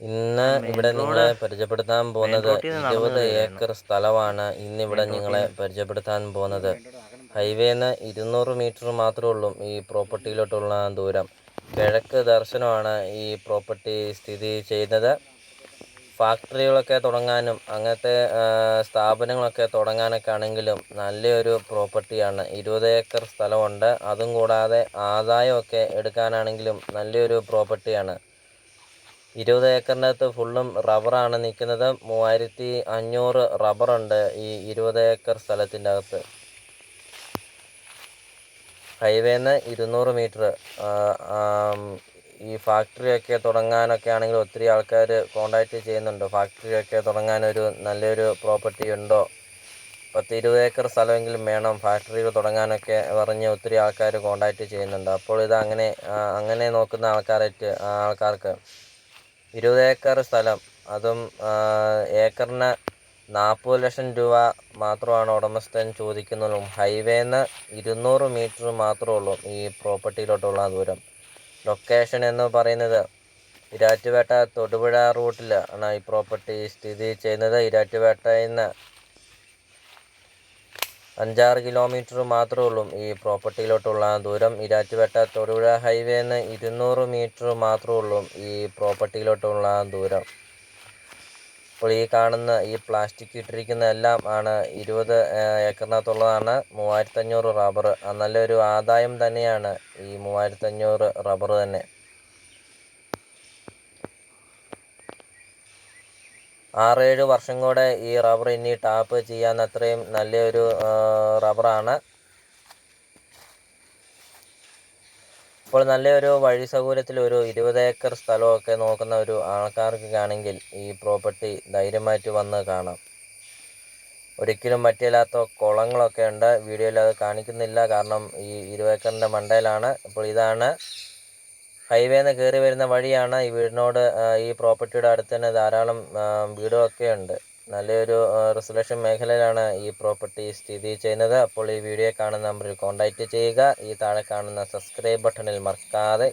ഇന്ന് ഇവിടെ നിങ്ങളെ പരിചയപ്പെടുത്താൻ പോകുന്നത് ഇരുപത് ഏക്കർ സ്ഥലമാണ് ഇന്ന് ഇവിടെ നിങ്ങളെ പരിചയപ്പെടുത്താൻ പോകുന്നത്. ഹൈവേന്ന് ഇരുന്നൂറ് മീറ്റർ മാത്രമേ ഉള്ളൂ ഈ പ്രോപ്പർട്ടിയിലോട്ടുള്ള ദൂരം. കിഴക്ക് ദർശനമാണ് ഈ പ്രോപ്പർട്ടി സ്ഥിതി ചെയ്യുന്നത്. ഫാക്ടറികളൊക്കെ തുടങ്ങാനും അങ്ങനത്തെ സ്ഥാപനങ്ങളൊക്കെ തുടങ്ങാനൊക്കെ ആണെങ്കിലും നല്ലൊരു പ്രോപ്പർട്ടിയാണ് ഇരുപത് ഏക്കർ സ്ഥലമുണ്ട്. അതും കൂടാതെ ആദായമൊക്കെ എടുക്കാനാണെങ്കിലും നല്ലൊരു പ്രോപ്പർട്ടിയാണ് ഇരുപത് ഏക്കറിനകത്ത് ഫുള്ളും റബ്ബറാണ് നിൽക്കുന്നത് മൂവായിരത്തി അഞ്ഞൂറ് റബ്ബറുണ്ട് ഈ ഇരുപത് ഏക്കർ സ്ഥലത്തിന്റെ അകത്ത് ഹൈവേന്ന് ഇരുന്നൂറ് മീറ്റർ ഈ ഫാക്ടറിയൊക്കെ തുടങ്ങാനൊക്കെ ആണെങ്കിൽ ഒത്തിരി ആൾക്കാർ കോണ്ടാക്റ്റ് ചെയ്യുന്നുണ്ട്. ഫാക്ടറിയൊക്കെ തുടങ്ങാനൊരു നല്ലൊരു പ്രോപ്പർട്ടി ഉണ്ടോ? പത്ത് ഇരുപത് ഏക്കർ സ്ഥലമെങ്കിലും വേണം. ഫാക്ടറികൾ തുടങ്ങാനൊക്കെ പറഞ്ഞ് ഒത്തിരി ആൾക്കാർ കോണ്ടാക്റ്റ് ചെയ്യുന്നുണ്ട്. അപ്പോൾ ഇത് അങ്ങനെ അങ്ങനെ നോക്കുന്ന ആൾക്കാരായിട്ട് ആൾക്കാർക്ക്. ഇരുപത് ഏക്കർ സ്ഥലം. അതും ഏക്കറിന് നാൽപ്പത് ലക്ഷം രൂപ മാത്രമാണ് ഉടമസ്ഥൻ ചോദിക്കുന്നതും. ഹൈവേന്ന് ഇരുന്നൂറ് മീറ്റർ മാത്രമേ ഉള്ളൂ ഈ പ്രോപ്പർട്ടിയിലോട്ടുള്ള ദൂരം. ലൊക്കേഷൻ എന്ന് പറയുന്നത് ഇരാറ്റുപേട്ട തൊടുപുഴ റൂട്ടിൽ ആണ് ഈ പ്രോപ്പർട്ടി സ്ഥിതി ചെയ്യുന്നത്. ഇരാറ്റുപേട്ടയിൽ നിന്ന് അഞ്ചാറ് കിലോമീറ്റർ മാത്രമേ ഉള്ളൂ. ഈ പ്രോപ്പർട്ടിയിലോട്ടുള്ള ദൂരം ഇരാറ്റുപേട്ട തൊടുപുഴ ഹൈവേന്ന് ഇരുന്നൂറ് മീറ്റർ മാത്രമേ ഉള്ളൂ ഈ പ്രോപ്പർട്ടിയിലോട്ടുള്ള ദൂരം. അപ്പോൾ ഈ കാണുന്ന ഈ പ്ലാസ്റ്റിക് ഇട്ടിരിക്കുന്ന എല്ലാം ആണ് ഇരുപത് ഏക്കറിനകത്തുള്ളതാണ്. മൂവായിരത്തഞ്ഞൂറ് റബ്ബർ നല്ലൊരു ആദായം തന്നെയാണ് ഈ മൂവായിരത്തഞ്ഞൂറ് റബ്ബർ തന്നെ. ആറേഴ് വർഷം കൂടെ ഈ റബ്ബർ ഇനി ടാപ്പ് ചെയ്യാൻ അത്രയും നല്ലൊരു റബ്ബറാണ്. ഇപ്പോൾ നല്ലൊരു വഴി സൗകര്യത്തിൽ ഒരു ഇരുപത് ഏക്കർ സ്ഥലമൊക്കെ നോക്കുന്ന ഒരു ആൾക്കാർക്ക് ആണെങ്കിൽ ഈ പ്രോപ്പർട്ടി ധൈര്യമായിട്ട് വന്ന് കാണാം. ഒരിക്കലും പറ്റില്ലാത്ത കുളങ്ങളൊക്കെ ഉണ്ട്. വീഡിയോയിൽ അത് കാണിക്കുന്നില്ല. കാരണം ഈ ഇരുപത് ഏക്കറിന്റെ മണ്ടയിലാണ്. അപ്പോൾ ഇതാണ് ഹൈവേന്ന് കയറി വരുന്ന വഴിയാണ് ഈ വീടിനോട് ഈ പ്രോപ്പർട്ടിയുടെ അടുത്ത് തന്നെ ധാരാളം വീടുകളൊക്കെ ഉണ്ട്. നല്ലൊരു റിസർവേഷൻ മേഖലയിലാണ് ഈ പ്രോപ്പർട്ടി സ്ഥിതി ചെയ്യുന്നത്. അപ്പോൾ ഈ വീഡിയോ കാണുന്ന നമ്പറിൽ കോൺടാക്റ്റ് ചെയ്യുക. ഈ താഴെ കാണുന്ന സബ്സ്ക്രൈബ് ബട്ടണിൽ മറക്കാതെ